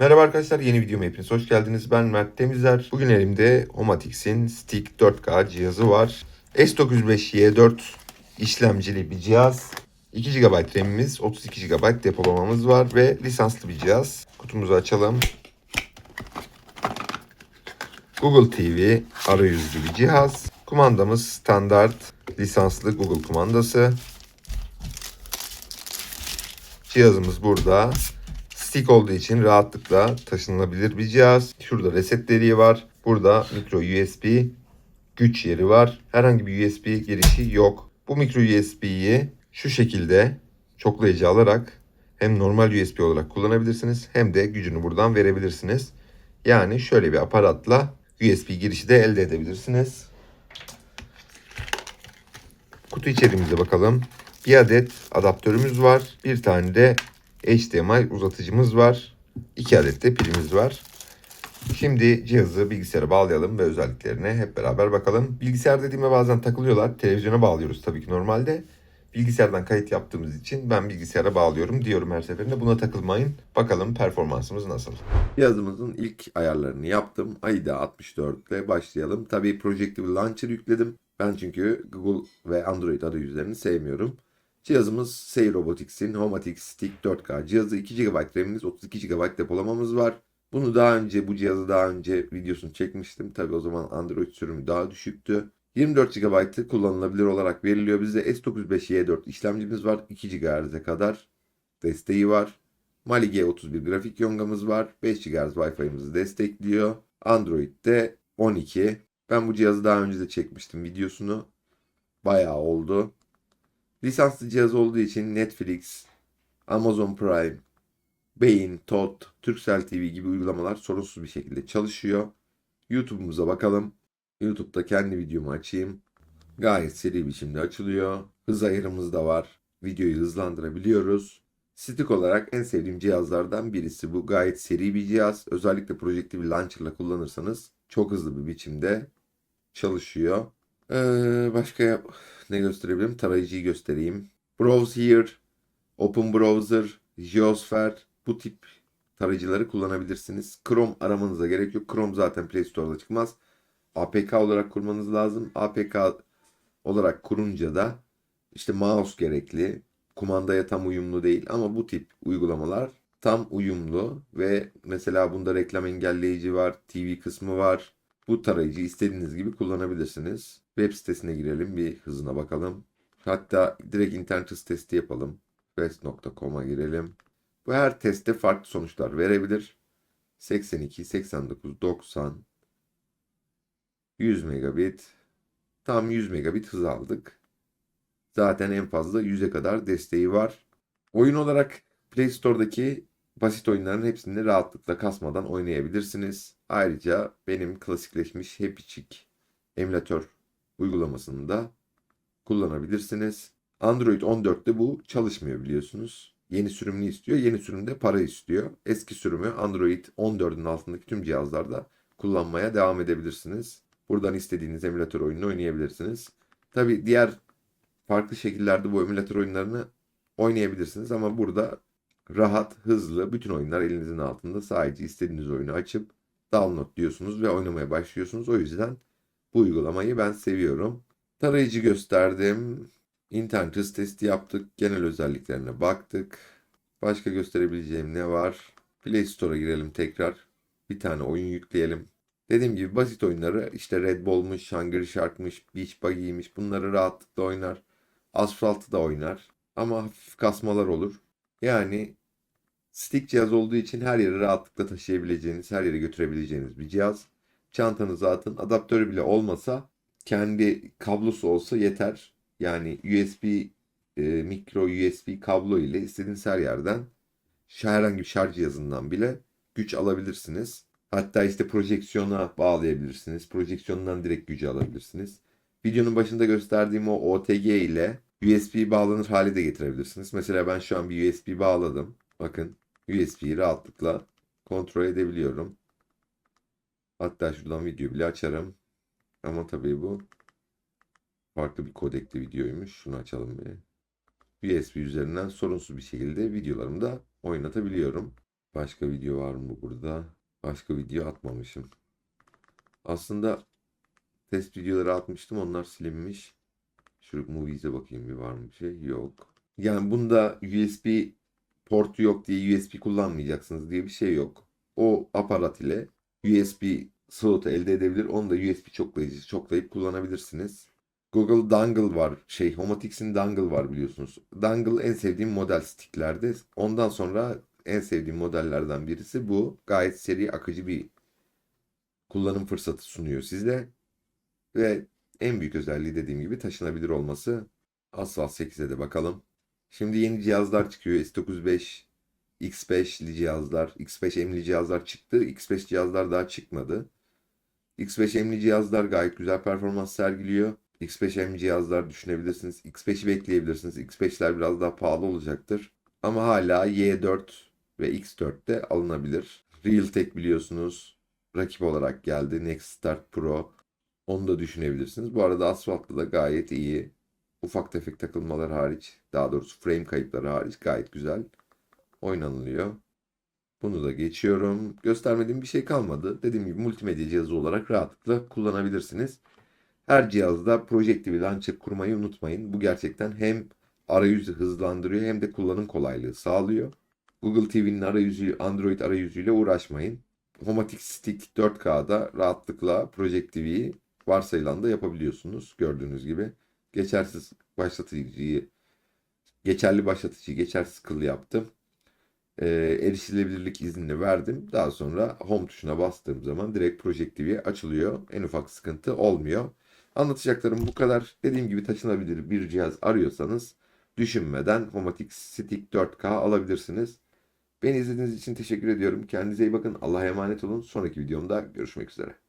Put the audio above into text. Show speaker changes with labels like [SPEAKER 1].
[SPEAKER 1] Merhaba arkadaşlar yeni videoma hepiniz hoş geldiniz. Ben Mert Temizler. Bugün elimde Homatix'in Stick 4K cihazı var. S905Y4 işlemcili bir cihaz. 2 GB RAM'imiz, 32 GB depolamamız var ve lisanslı bir cihaz. Kutumuzu açalım. Google TV arayüzlü bir cihaz. Kumandamız standart lisanslı Google kumandası. Cihazımız burada. Stick olduğu için rahatlıkla taşınabilir bir cihaz. Şurada reset deliği var. Burada micro USB güç yeri var. Herhangi bir USB girişi yok. Bu micro USB'yi şu şekilde çoklayıcı alarak hem normal USB olarak kullanabilirsiniz hem de gücünü buradan verebilirsiniz. Yani şöyle bir aparatla USB girişi de elde edebilirsiniz. Kutu içeriğimize bakalım. Bir adet adaptörümüz var. Bir tane de HDMI uzatıcımız var. İki adet de pilimiz var. Şimdi cihazı bilgisayara bağlayalım ve özelliklerine hep beraber bakalım. Bilgisayar dediğime bazen takılıyorlar. Televizyona bağlıyoruz tabii ki normalde. Bilgisayardan kayıt yaptığımız için ben bilgisayara bağlıyorum diyorum her seferinde. Buna takılmayın. Bakalım performansımız nasıl. Cihazımızın ilk ayarlarını yaptım. AIDA 64 ile başlayalım. Tabii Projective Launcher yükledim. Ben çünkü Google ve Android arayüzlerini sevmiyorum. Cihazımız Say Robotics'in Homatix Stick 4K cihazı 2 GB RAM'imiz 32 GB depolamamız var. Bunu daha önce bu cihazı daha önce videosunu çekmiştim. Tabi o zaman Android sürümü daha düşüktü. 24 GB'ı kullanılabilir olarak veriliyor. Bizde S905Y4 işlemcimiz var. 2 GHz'e kadar desteği var. Mali G31 grafik yongamız var. 5 GHz Wi-Fi'mizi destekliyor. Android'de 12. Ben bu cihazı daha önce de çekmiştim videosunu. Bayağı oldu. Lisanslı cihaz olduğu için Netflix, Amazon Prime, Beyin, Tot, Turkcell TV gibi uygulamalar sorunsuz bir şekilde çalışıyor. YouTube'umuza bakalım. YouTube'da kendi videomu açayım. Gayet seri biçimde açılıyor. Hız ayarımız da var. Videoyu hızlandırabiliyoruz. Stick olarak en sevdiğim cihazlardan birisi bu. Gayet seri bir cihaz. Özellikle Projective Launcher'la kullanırsanız çok hızlı bir biçimde çalışıyor. Ee, başka ne gösterebilirim? Tarayıcıyı göstereyim. Browse Here, Open Browser, Geosphere bu tip tarayıcıları kullanabilirsiniz. Chrome aramanıza gerek yok. Chrome zaten Play Store'da çıkmaz. APK olarak kurmanız lazım. APK olarak kurunca da işte mouse gerekli. Kumandaya tam uyumlu değil ama bu tip uygulamalar tam uyumlu ve mesela bunda reklam engelleyici var, TV kısmı var. Bu tarayıcı istediğiniz gibi kullanabilirsiniz. Web sitesine girelim bir hızına bakalım. Hatta direkt internet hız testi yapalım. Fast.com'a girelim. Bu her testte farklı sonuçlar verebilir. 82, 89, 90, 100 megabit. Tam 100 megabit hız aldık. Zaten en fazla 100'e kadar desteği var. Oyun olarak Play Store'daki basit oyunların hepsini rahatlıkla kasmadan oynayabilirsiniz. Ayrıca benim klasikleşmiş Happy Chick emülatör uygulamasını da kullanabilirsiniz. Android 14'te bu çalışmıyor biliyorsunuz. Yeni sürümünü istiyor. Yeni sürümde para istiyor. Eski sürümü Android 14'ün altındaki tüm cihazlarda kullanmaya devam edebilirsiniz. Buradan istediğiniz emülatör oyununu oynayabilirsiniz. Tabi diğer farklı şekillerde bu emülatör oyunlarını oynayabilirsiniz ama burada rahat, hızlı bütün oyunlar elinizin altında. Sadece istediğiniz oyunu açıp download diyorsunuz ve oynamaya başlıyorsunuz. O yüzden bu uygulamayı ben seviyorum. Tarayıcı gösterdim. İnternet hız testi yaptık. Genel özelliklerine baktık. Başka gösterebileceğim ne var? Play Store'a girelim tekrar. Bir tane oyun yükleyelim. Dediğim gibi basit oyunları işte Red Bull'muş, Hungry Shark'mış, Beach Buggy'ymiş bunları rahatlıkla oynar. Asfalt'ı da oynar. Ama hafif kasmalar olur. Yani stick cihaz olduğu için her yere rahatlıkla taşıyabileceğiniz, her yere götürebileceğiniz bir cihaz. Çantanıza atın. Adaptörü bile olmasa kendi kablosu olsa yeter. Yani USB, e, mikro USB kablo ile istediğiniz her yerden herhangi bir şarj cihazından bile güç alabilirsiniz. Hatta işte projeksiyona bağlayabilirsiniz. Projeksiyondan direkt gücü alabilirsiniz. Videonun başında gösterdiğim o OTG ile USB bağlanır hale de getirebilirsiniz. Mesela ben şu an bir USB bağladım. Bakın USB'yi rahatlıkla kontrol edebiliyorum. Hatta şuradan video bile açarım. Ama tabii bu farklı bir kodekli videoymuş. Şunu açalım bir. USB üzerinden sorunsuz bir şekilde videolarımı da oynatabiliyorum. Başka video var mı burada? Başka video atmamışım. Aslında test videoları atmıştım. Onlar silinmiş. Şu Movies'e bakayım bir var mı bir şey? Yok. Yani bunda USB portu yok diye USB kullanmayacaksınız diye bir şey yok. O aparat ile USB slot elde edebilir. Onu da USB çoklayıcı çoklayıp kullanabilirsiniz. Google Dangle var. Şey Homotix'in Dangle var biliyorsunuz. Dangle en sevdiğim model sticklerde. Ondan sonra en sevdiğim modellerden birisi bu. Gayet seri akıcı bir kullanım fırsatı sunuyor size. Ve en büyük özelliği dediğim gibi taşınabilir olması. Asphalt 8'e de bakalım. Şimdi yeni cihazlar çıkıyor. S95, X5'li cihazlar, X5M'li cihazlar çıktı. X5 cihazlar daha çıkmadı. X5M'li cihazlar gayet güzel performans sergiliyor. X5M cihazlar düşünebilirsiniz. X5'i bekleyebilirsiniz. X5'ler biraz daha pahalı olacaktır. Ama hala Y4 ve X4'te alınabilir. Realtek biliyorsunuz rakip olarak geldi. Next Start Pro. Onu da düşünebilirsiniz. Bu arada asfaltta da gayet iyi. Ufak tefek takılmalar hariç, daha doğrusu frame kayıpları hariç gayet güzel oynanılıyor. Bunu da geçiyorum. Göstermediğim bir şey kalmadı. Dediğim gibi multimedya cihazı olarak rahatlıkla kullanabilirsiniz. Her cihazda Projective Launcher kurmayı unutmayın. Bu gerçekten hem arayüzü hızlandırıyor hem de kullanım kolaylığı sağlıyor. Google TV'nin arayüzü, Android arayüzüyle uğraşmayın. Homatic Stick 4K'da rahatlıkla Projective'yi varsayılan da yapabiliyorsunuz gördüğünüz gibi. Geçersiz başlatıcıyı, geçerli başlatıcıyı geçersiz kıl yaptım. Ee, erişilebilirlik iznini verdim. Daha sonra Home tuşuna bastığım zaman direkt Projective'ye açılıyor. En ufak sıkıntı olmuyor. Anlatacaklarım bu kadar. Dediğim gibi taşınabilir bir cihaz arıyorsanız düşünmeden Homatic Stick 4K alabilirsiniz. Beni izlediğiniz için teşekkür ediyorum. Kendinize iyi bakın. Allah'a emanet olun. Sonraki videomda görüşmek üzere.